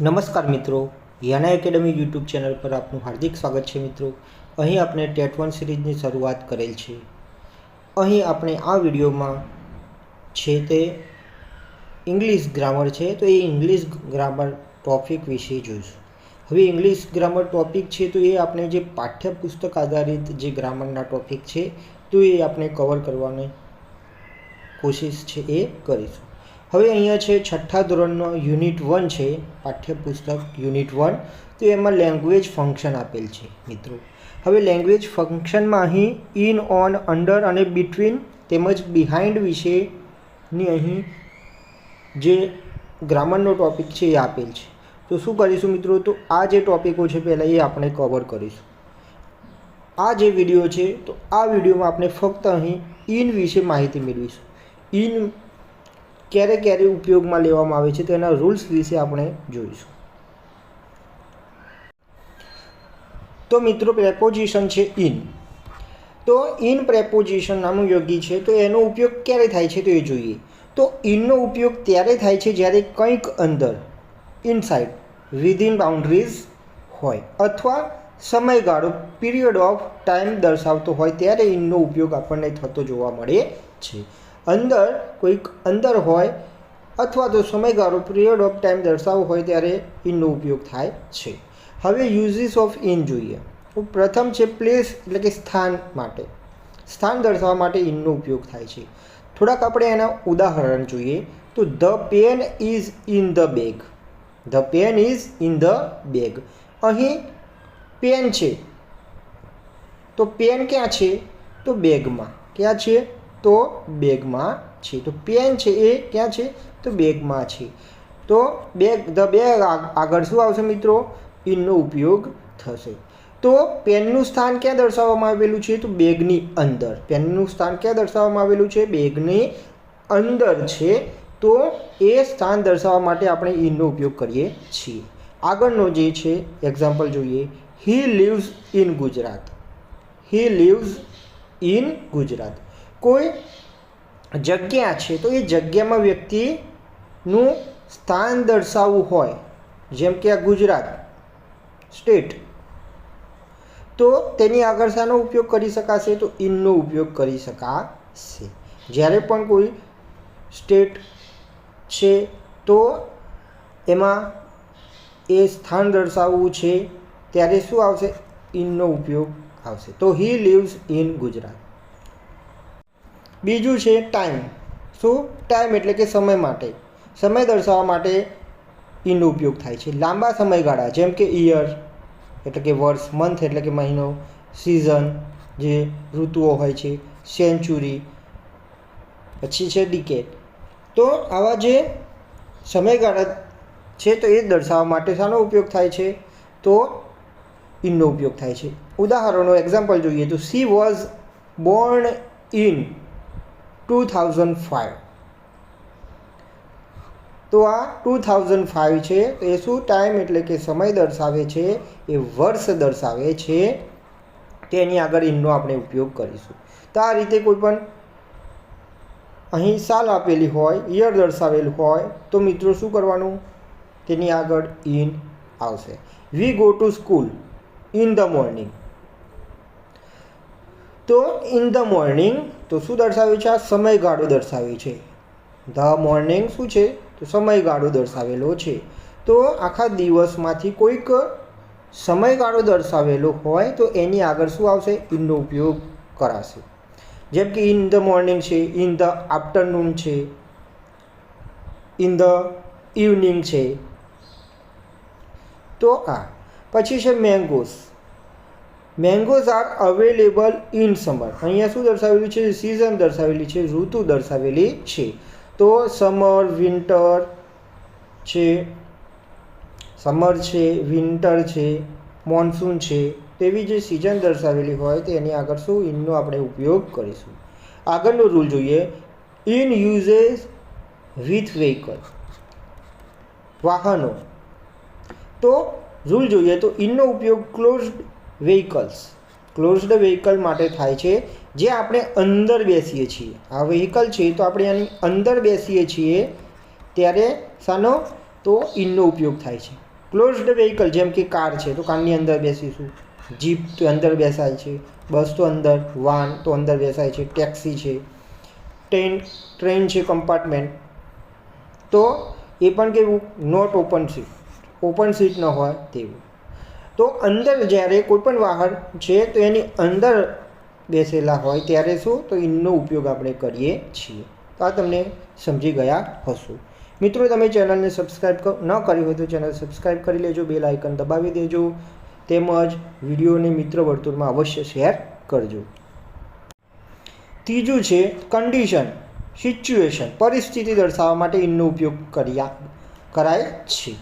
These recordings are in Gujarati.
નમસ્કાર મિત્રો, યાના એકેડમી યુટ્યુબ ચેનલ પર આપનું હાર્દિક સ્વાગત છે મિત્રો. અહીં આપણે ટેટ વન સિરીઝની શરૂઆત કરેલ છે. અહીં આપણે આ વિડીયોમાં છે તે ઇંગ્લિશ ગ્રામર છે, તો એ ઇંગ્લિશ ગ્રામર ટોપિક વિશે જોઈશું. હવે ઇંગ્લિશ ગ્રામર ટોપિક છે, તો એ આપણે જે પાઠ્યપુસ્તક આધારિત જે ગ્રામરના ટોપિક છે, તો એ આપણે કવર કરવાની કોશિશ છે એ કરીશું. હવે અહીંયા છે છઠ્ઠા ધોરણનો યુનિટ વન છે, પાઠ્યપુસ્તક યુનિટ વન. તો એમાં લેંગ્વેજ ફંક્શન આપેલ છે, મિત્રો. હવે લેંગ્વેજ ફંક્શનમાં અહીં ઇન ઓન અંડર અને બિટવીન તેમજ બિહાઇન્ડ વિશેની અહીં જે ગ્રામરનો ટોપિક છે એ આપેલ છે. તો શું કરીશું મિત્રો? તો આ જે ટોપિકો છે પહેલાં એ આપણે કવર કરીશું. આ જે વીડિયો છે, તો આ વિડીયોમાં આપણે ફક્ત અહીં ઇન વિશે માહિતી મેળવીશું. ઇન ક્યારે ક્યારે ઉપયોગમાં લેવામાં આવે છે તો તેના રૂલ્સ વિશે આપણે જોઈશું. તો મિત્રો પ્રેપોઝિશન છે ઇન તો ઇન પ્રેપોઝિશન નામનું યોગી છે, તો એનો ઉપયોગ ક્યારે થાય છે તો એ જોઈએ. તો ઇનનો ઉપયોગ ત્યારે થાય છે જ્યારે કંઈક અંદર ઇનસાઇડ વિધિન બાઉન્ડ્રીઝ હોય અથવા સમયગાળો પીરિયડ ઓફ ટાઈમ દર્શાવતો હોય ત્યારે ઇનનો ઉપયોગ આપણને થતો જોવા મળે છે. અંદર કોઈક અંદર હોય અથવા તો સમયગાળો પીરિયડ ઓફ ટાઈમ દર્શાવવો હોય ત્યારે ઇનનો ઉપયોગ થાય છે. હવે યુઝિસ ઓફ ઇન જોઈએ. તો પ્રથમ છે પ્લેસ એટલે કે સ્થાન માટે. સ્થાન દર્શાવવા માટે ઇનનો ઉપયોગ થાય છે. થોડાક આપણે એના ઉદાહરણ જોઈએ. તો the pen is in the bag the pen is in the bag અહીં પેન છે. તો પેન ક્યાં છે? તો બેગમાં ક્યાં છે? તો બેગમાં છે. તો પેન છે એ ક્યાં છે? તો બેગમાં છે. તો બેગ ધ બેગ આગળ શું આવશે મિત્રો? ઇનનો ઉપયોગ થશે. તો પેનનું સ્થાન ક્યાં દર્શાવવામાં આવેલું છે? તો બેગની અંદર. પેનનું સ્થાન ક્યાં દર્શાવવામાં આવેલું છે? બેગની અંદર છે. તો એ સ્થાન દર્શાવવા માટે આપણે ઇનનો ઉપયોગ કરીએ છીએ. આગળનો જે છે એક્ઝામ્પલ જોઈએ. He lives in Gujarat he lives in Gujarat કોઈ જગ્યા છે, તો એ જગ્યામાં વ્યક્તિનું સ્થાન દર્શાવવું હોય, જેમ કે આ ગુજરાત સ્ટેટ, તો તેની આગળ શાનો ઉપયોગ કરી શકાશે? તો ઇનનો ઉપયોગ કરી શકાશે. જ્યારે પણ કોઈ સ્ટેટ છે, તો એમાં એ સ્થાન દર્શાવવું છે, ત્યારે શું આવશે? ઇનનો ઉપયોગ આવશે. તો હી લીવ્સ ઇન ગુજરાત. બીજું છે ટાઈમ. શું? ટાઈમ એટલે કે સમય માટે. સમય દર્શાવવા માટે ઇનનો ઉપયોગ થાય છે. લાંબા સમયગાળા, જેમ કે ઈયર એટલે કે વર્ષ, મંથ એટલે કે મહિનો, સિઝન જે ઋતુઓ હોય છે, સેન્ચુરી, પછી છે ડિકેટ. તો આવા જે સમયગાળા છે તો એ દર્શાવવા માટે શાનો ઉપયોગ થાય છે? તો ઇનનો ઉપયોગ થાય છે. ઉદાહરણો એક્ઝામ્પલ જોઈએ તો she was born in two thousand five તો આ ટુ થાઉઝન્ડ ફાઇવ છે, તો એ શું ટાઈમ એટલે કે સમય દર્શાવે છે, એ વર્ષ દર્શાવે છે. તેની આગળ ઇનનો આપણે ઉપયોગ કરીશું. તો આ રીતે કોઈ પણ અહીં સાલ આપેલી હોય યર દર્શાવેલ હોય, તો મિત્રો શું કરવાનું? તેની આગળ ઇન આવશે. We go to school in the morning. તો ઇન ધ મોર્નિંગ તો શું દર્શાવ્યું છે? આ સમયગાળો દર્શાવ્યું છે. ધ મોર્નિંગ શું છે? તો સમયગાળો દર્શાવેલો છે. તો આખા દિવસમાંથી કોઈક સમયગાળો દર્શાવેલો હોય તો એની આગળ શું આવશે? ઇનનો ઉપયોગ કરાશે. જેમ કે ઇન ધ મોર્નિંગ છે ઇન ધ આફ્ટરનૂન છે ઇન ધ ઇવનિંગ છે. તો આ. પછી છે mangoes mangoes are available in summer અહીંયા શું દર્શાવેલું છે? સિઝન દર્શાવેલી છે, ઋતુ દર્શાવેલી છે. તો સમર વિન્ટર છે સમર છે વિન્ટર છે મોન્સૂન છે. તેવી જે સિઝન દર્શાવેલી હોય તો એની આગળ શું ઇનનો આપણે ઉપયોગ કરીશું. આગળનો રૂલ જોઈએ. ઇન યુઝેસ વિથ વેહિકલ વાહનો. તો રૂલ જોઈએ તો ઇનનો ઉપયોગ ક્લોઝડ વ્હીકલ્સ ક્લોઝડ વ્હીકલ માટે થાય છે જે આપણે અંદર બેસીએ છીએ. આ વ્હીકલ છે તો આપણે એની અંદર બેસીએ છીએ ત્યારે શાનો? તો ઇનનો ઉપયોગ થાય છે. ક્લોઝડ વ્હીકલ જેમ કે કાર છે તો કારની અંદર બેસીશું. જીપ તો અંદર બેસાય છે. બસ તો અંદર. વાન તો અંદર બેસાય છે. ટેક્સી છે. ટ્રેન ટ્રેન છે કમ્પાર્ટમેન્ટ તો એ પણ કેવું? Not open seat open seat ન હોય તેવું. તો અંદર જ્યારે કોઈ પણ વાહન છે, તો એની અંદર બેસેલા હોય ત્યારે શું? તો ઇનનો ઉપયોગ આપણે કરીએ છીએ. તો આ તમને સમજી ગયા હશો. મિત્રો, તમે ચેનલને સબસ્ક્રાઈબ ન કરી હોય તો ચેનલ સબસ્ક્રાઈબ કરી લેજો, બેલ આઇકન દબાવી દેજો, તેમજ વિડીયોને મિત્ર વર્તુળમાં અવશ્ય શેર કરજો. ત્રીજું છે કન્ડિશન સિચ્યુએશન પરિસ્થિતિ દર્શાવવા માટે ઇનનો ઉપયોગ કર્યા, કરાય છે.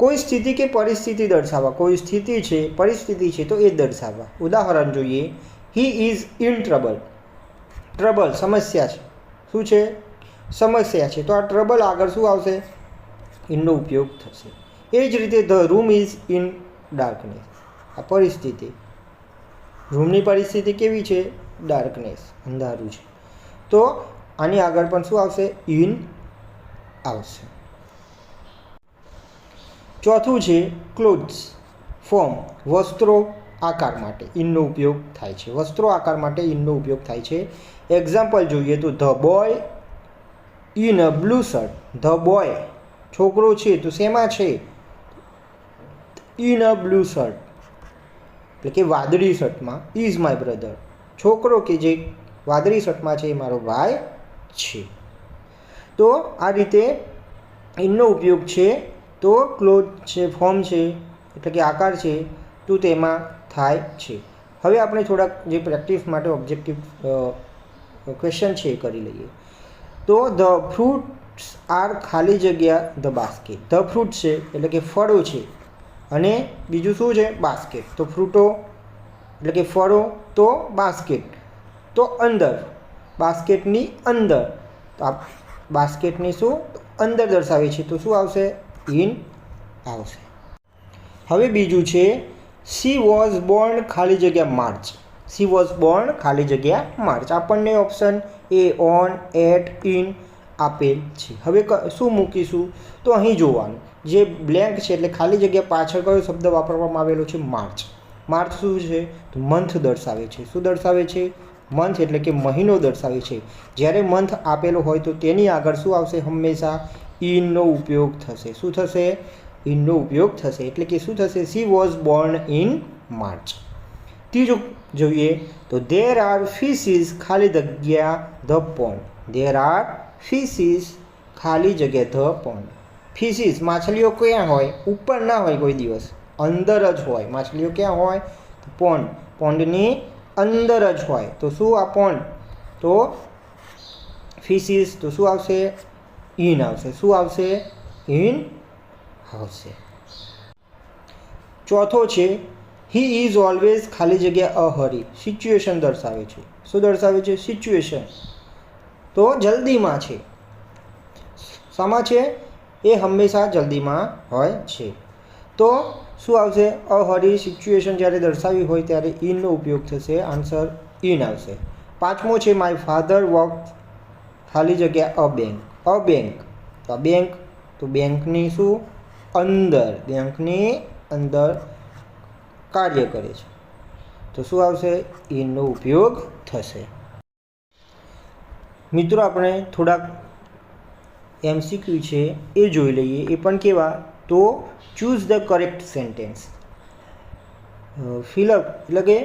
કોઈ સ્થિતિ કે પરિસ્થિતિ દર્શાવવા, કોઈ સ્થિતિ છે, પરિસ્થિતિ છે તો એ દર્શાવવા. ઉદાહરણ જોઈએ he is in trouble trouble સમસ્યા છે. શું છે? સમસ્યા છે. તો આ ટ્રબલ આગળ શું આવશે? ઇનનો ઉપયોગ થશે. એ જ રીતે the room is in darkness આ પરિસ્થિતિ. રૂમની પરિસ્થિતિ કેવી છે? ડાર્કનેસ અંધારું છે. તો આની આગળ પણ શું આવશે? ઇન આવશે. ચોથું છે ક્લોથ્સ. ફોર્મ. વસ્ત્રો આકાર માટે. ઇનનો ઉપયોગ થાય છે. વસ્ત્રો આકાર માટે ઇનનો ઉપયોગ થાય છે. એક્ઝામ્પલ જોઈએ તો, the boy in a blue shirt. The boy. છોકરો છે, તો શેમાં છે? In a blue shirt. એટલે કે વાદળી શર્ટમાં. ઇઝ માય બ્રધર છોકરો કે જે વાદળી શર્ટમાં છે, એ મારો ભાઈ છે. તો આ રીતે ઇનનો ઉપયોગ છે તો ક્લોથ છે ફોર્મ છે, એટલે કે આકાર છે, તો તેમાં થાય છે. હવે આપણે થોડાક જે પ્રેક્ટિસ માટે ઓબ્જેક્ટિવ ક્વેશ્ચન છે એ કરી લઈએ. તો ધ ફ્રૂટ્સ આર ખાલી જગ્યા ધ બાસ્કેટ ધ ફ્રૂટ છે, એટલે કે ફળો છે. અને બીજું શું છે? બાસ્કેટ તો ફ્રૂટો, એટલે કે ફળો, તો બાસ્કેટ તો અંદર બાસ્કેટની અંદર. તો આ બાસ્કેટની શું? અંદર દર્શાવે છે. તો શું આવશે? ઇન આવશે. હવે બીજું છે સી વોઝ બોર્ન ખાલી જગ્યા માર્ચ સી વોઝ બોર્ન ખાલી જગ્યા માર્ચ આપણને option a on at in આપેલ છે. હવે શું મૂકીશું? તો અહીં જોવાનું. જે બ્લેન્ક છે એટલે ખાલી જગ્યા પાછળ કયો શબ્દ વાપરવામાં આવેલો છે? માર્ચ માર્ચ શું છે? તો મંથ દર્શાવે છે. શું દર્શાવે છે? મંથ એટલે કે મહિનો દર્શાવે છે. જ્યારે મંથ આપેલો હોય તો તેની આગળ શું આવશે હંમેશા? ઇનનો ઉપયોગ થશે શું થશે ઇનનો ઉપયોગ થશે એટલે કે શું થશે she was born in March ત્રીજું જોઈએ તો ધેર આર ફિશિસ ખાલી જગ્યા the pond there are fishes ખાલી જગ્યા ધ પોન્ડ ફિશિસ માછલીઓ ક્યાં હોય ઉપર ના હોય કોઈ દિવસ અંદર જ હોય માછલીઓ ક્યાં હોય તો પોન્ડ પોન્ડની અંદર જ હોય તો શું આ પોન્ડ તો ફિશિસ તો શું આવશે ઇન આવશે. શું આવશે? ઇન આવશે. ચોથો છે હી ઇઝ ઓલવેઝ ખાલી જગ્યા અહરી. સિચ્યુએશન દર્શાવે છે. શું દર્શાવે છે? સિચ્યુએશન તો જલ્દીમાં છે. શામાં છે? એ હંમેશા જલ્દીમાં હોય છે. તો શું આવશે? અહરી સિચ્યુએશન જ્યારે દર્શાવી હોય ત્યારે ઇનનો ઉપયોગ થશે. આન્સર ઇન આવશે. પાંચમો છે માય ફાધર વર્ક ખાલી જગ્યા અ બેંક અ બેંક તો બેંક તો બેંકની શું? અંદર. બેંકની અંદર કાર્ય કરે છે. તો શું આવશે? ઇનનો ઉપયોગ થશે. મિત્રો, આપણે થોડાક એમસીક્યુ છે એ જોઈ લઈએ. એ પણ કેવા? તો choose the correct sentence fill up એટલે કે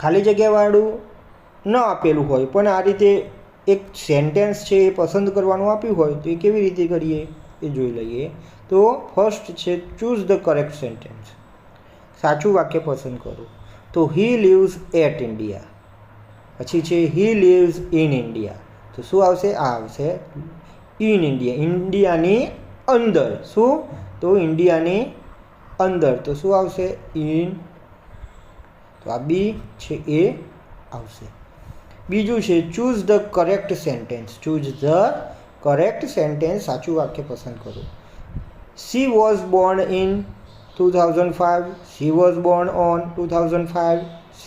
ખાલી જગ્યાવાળું ન આપેલું હોય. પણ આ રીતે એક સેન્ટેન્સ છે એ પસંદ કરવાનું આપ્યું હોય તો એ કેવી રીતે કરીએ? એ જોઈ લઈએ. તો ફર્સ્ટ છે ચૂઝ ધ કરેક્ટ સેન્ટેન્સ સાચું વાક્ય પસંદ કરો. તો હી લીવ્સ એટ ઇન્ડિયા પછી છે હી લીવ્સ ઇન ઇન્ડિયા તો શું આવશે? આ આવશે ઇન ઇન્ડિયા ઇન્ડિયાની અંદર. શું? તો ઇન્ડિયાની અંદર. તો શું આવશે? ઇન તો આ બી છે, એ આવશે. બીજું છે choose the correct sentence choose the correct sentence સાચું વાક્ય પસંદ કરો. She was born in two thousand five she was born on two thousand five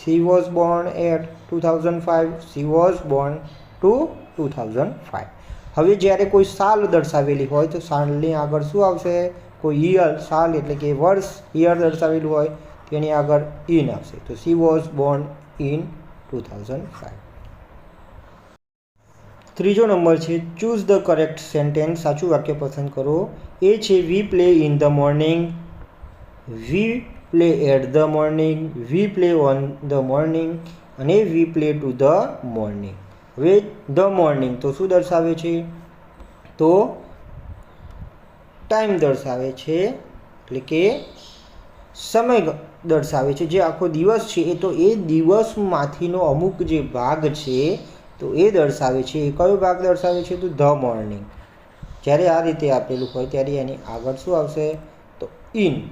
she was born at two thousand five she was born to two thousand five હવે જ્યારે કોઈ સાલ દર્શાવેલી હોય તો સાલની આગળ શું આવશે? કોઈ યર સાલ એટલે કે વર્ષ યર દર્શાવેલું હોય તેની આગળ ઇન આવશે. તો she was born in two thousand five ત્રીજો નંબર છે ચૂઝ ધ કરેક્ટ સેન્ટેન્સ સાચું વાક્ય પસંદ કરો. એ છે we play in the morning we play at the morning we play on the morning અને we play to the morning હવે ધ મોર્નિંગ તો શું દર્શાવે છે? તો ટાઈમ દર્શાવે છે, એટલે કે સમય દર્શાવે છે. જે આખો દિવસ છે, એ તો એ દિવસમાંથીનો અમુક જે ભાગ છે તો એ દર્શાવે છે, એ કયો ભાગ દર્શાવે છે તો ધ મોર્નિંગ. જ્યારે આ રીતે આપેલું હોય ત્યારે એની આગળ શું આવશે? તો ઇન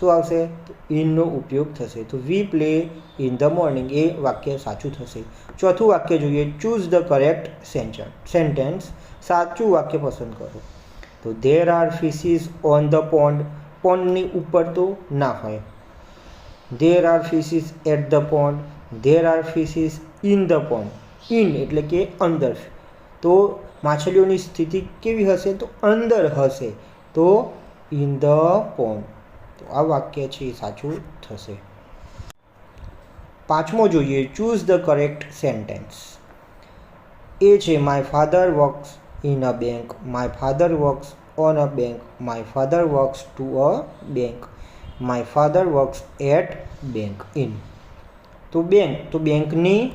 શું આવશે? તો ઇનનો ઉપયોગ થશે. તો we play in the morning. એ વાક્ય સાચું થશે. ચોથું વાક્ય જોઈએ. Choose the correct sentence. સાચું વાક્ય પસંદ કરો. તો there are fishes on the pond પોન્ડની ઉપર તો ના હોય. There are fishes at the pond there are fishes in the pond in એટલે કે અંદર. તો માછલીઓની સ્થિતિ કેવી હશે? તો અંદર હશે. તો ઇન ધ પોન્ડ તો આ વાક્ય છે એ સાચું થશે. પાંચમો જોઈએ. Choose the correct sentence A છે my father works in a bank my father works on a bank my father works to a bank my father works at bank in તો બેંક તો બેંકની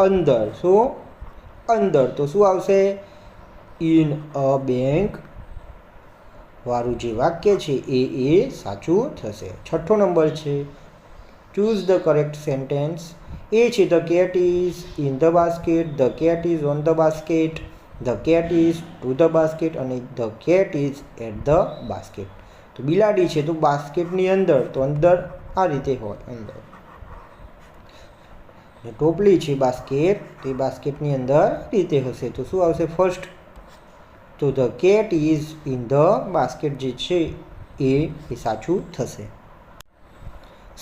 અંદર. શું? અંદર. તો શું આવશે? ઇન અ બેંક વાળું જે વાક્ય છે એ એ સાચું થશે. છઠ્ઠો નંબર છે. Choose the correct sentence A છે the cat is in the basket the cat is on the basket the cat is to the basket અને the cat is at the basket તો બિલાડી છે, તો બાસ્કેટની અંદર. તો અંદર આ રીતે હોય, અંદર. ને ટોપલી છે બાસ્કેટ, તો એ બાસ્કેટની અંદર રીતે હશે. તો શું આવશે ફર્સ્ટ તો the cat is in the basket જે છે એ એ સાચું થશે.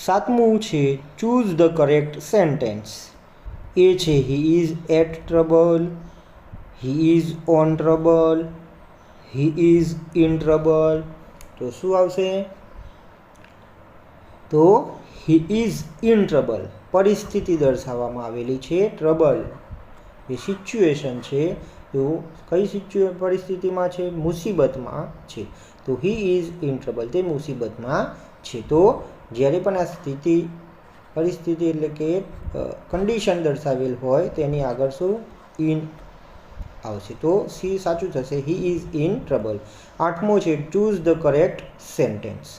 સાતમું છે choose the correct sentence A છે he is at trouble he is on trouble he is in trouble તો શું આવશે? તો હી ઇઝ ઇન ટ્રબલ પરિસ્થિતિ દર્શાવવામાં આવેલી છે ટ્રબલ એ સિચ્યુએશન છે, તો કઈ સિચ્યુએ પરિસ્થિતિમાં છે? મુસીબતમાં છે. તો હી ઇઝ ઇન ટ્રબલ તે મુસીબતમાં છે. તો જ્યારે પણ આ સ્થિતિ, પરિસ્થિતિ એટલે કે કન્ડિશન દર્શાવેલ હોય, તેની આગળ શું? ઇન આવશે. તો સી સાચું થશે. હી ઇઝ ઇન ટ્રબલ આઠમો છે choose the correct sentence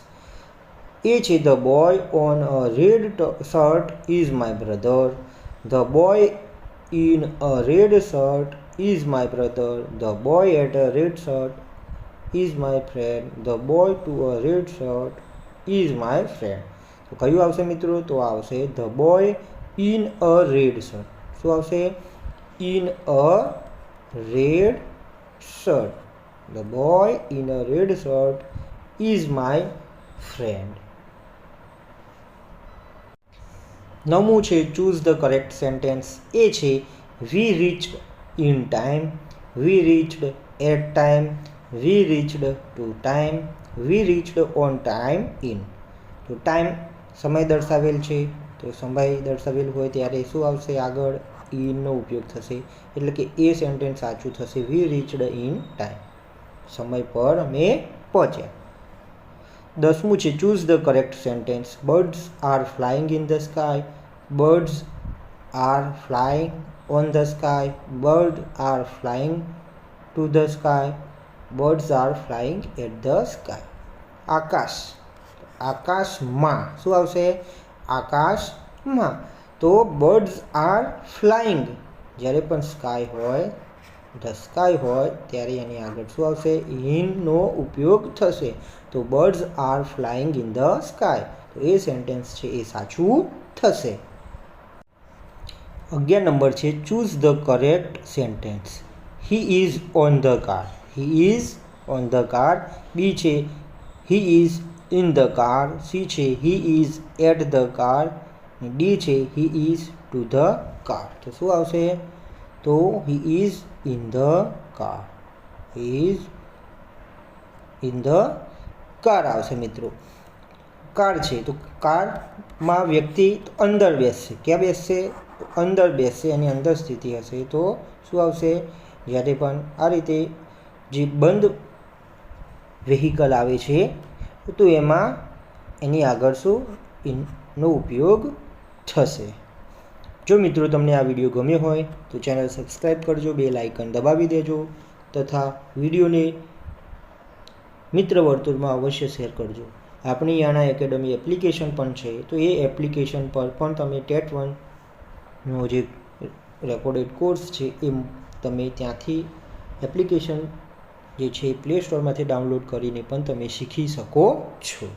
A છે the boy on a red shirt is my brother the boy in a red shirt is my brother the boy at a red shirt is my friend the boy to a red shirt is my friend તો કયું આવશે મિત્રો? તો આવશે the boy in a red shirt શું આવશે? In a red shirt the boy in a red shirt is my friend નવમું છે choose the correct sentence A છે we reached in time we reached at time we reached to time we reached on time in તો ટાઈમ સમય દર્શાવેલ છે, તો સમય દર્શાવેલ હોય ત્યારે શું આવશે આગળ? ઇનનો ઉપયોગ થશે. એટલે કે એ સેન્ટેન્સ સાચું થશે. વી રીચડ ઇન ટાઈમ સમય પર અમે પહોંચ્યા. દસમું છે choose the correct sentence birds are flying in the sky birds are flying on the sky bird are flying to the sky birds are flying at the sky આકાશ. આકાશમાં. શું આવશે? આકાશમાં. તો બર્ડ્સ આર ફ્લાઇંગ જ્યારે પણ સ્કાય હોય ધ સ્કાય હોય ત્યારે એની આગળ શું આવશે? ઇનનો ઉપયોગ થશે. તો birds are flying in the sky. તો એ સેન્ટેન્સ છે એ સાચું થશે. અગિયાર નંબર છે, choose the correct sentence. He is on the car. He is on the car. B છે, he is in the car. C છે, he is at the car. D છે, he is to the car. તો શું આવશે? તો he is in the car is in the car આવશે મિત્રો. કાર છે, તો કારમાં વ્યક્તિ અંદર બેસશે. ક્યાં બેસશે? અંદર બેસશે, એની અંદર સ્થિતિ હશે. તો શું આવશે? જ્યારે પણ આ રીતે જે બંધ વેહિકલ આવે છે, તો એમાં એની આગળ શું? ઇનનો ઉપયોગ થશે. જો મિત્રો તમને આ વીડિયો ગમ્યો હોય, તો ચેનલ સબસ્ક્રાઈબ કરજો બે લાઇકન દબાવી દેજો તથા વિડીયોને મિત્ર વર્તુળમાં અવશ્ય શેર કરજો. આપણી યાણા એકેડમી એપ્લિકેશન પણ છે, તો એ એપ્લિકેશન પર પણ તમે ટેટ વનનો જે રેકોર્ડેડ કોર્સ છે, એ તમે ત્યાંથી એપ્લિકેશન જે છે એ પ્લે સ્ટોરમાંથી ડાઉનલોડ કરીને પણ તમે શીખી શકો છો.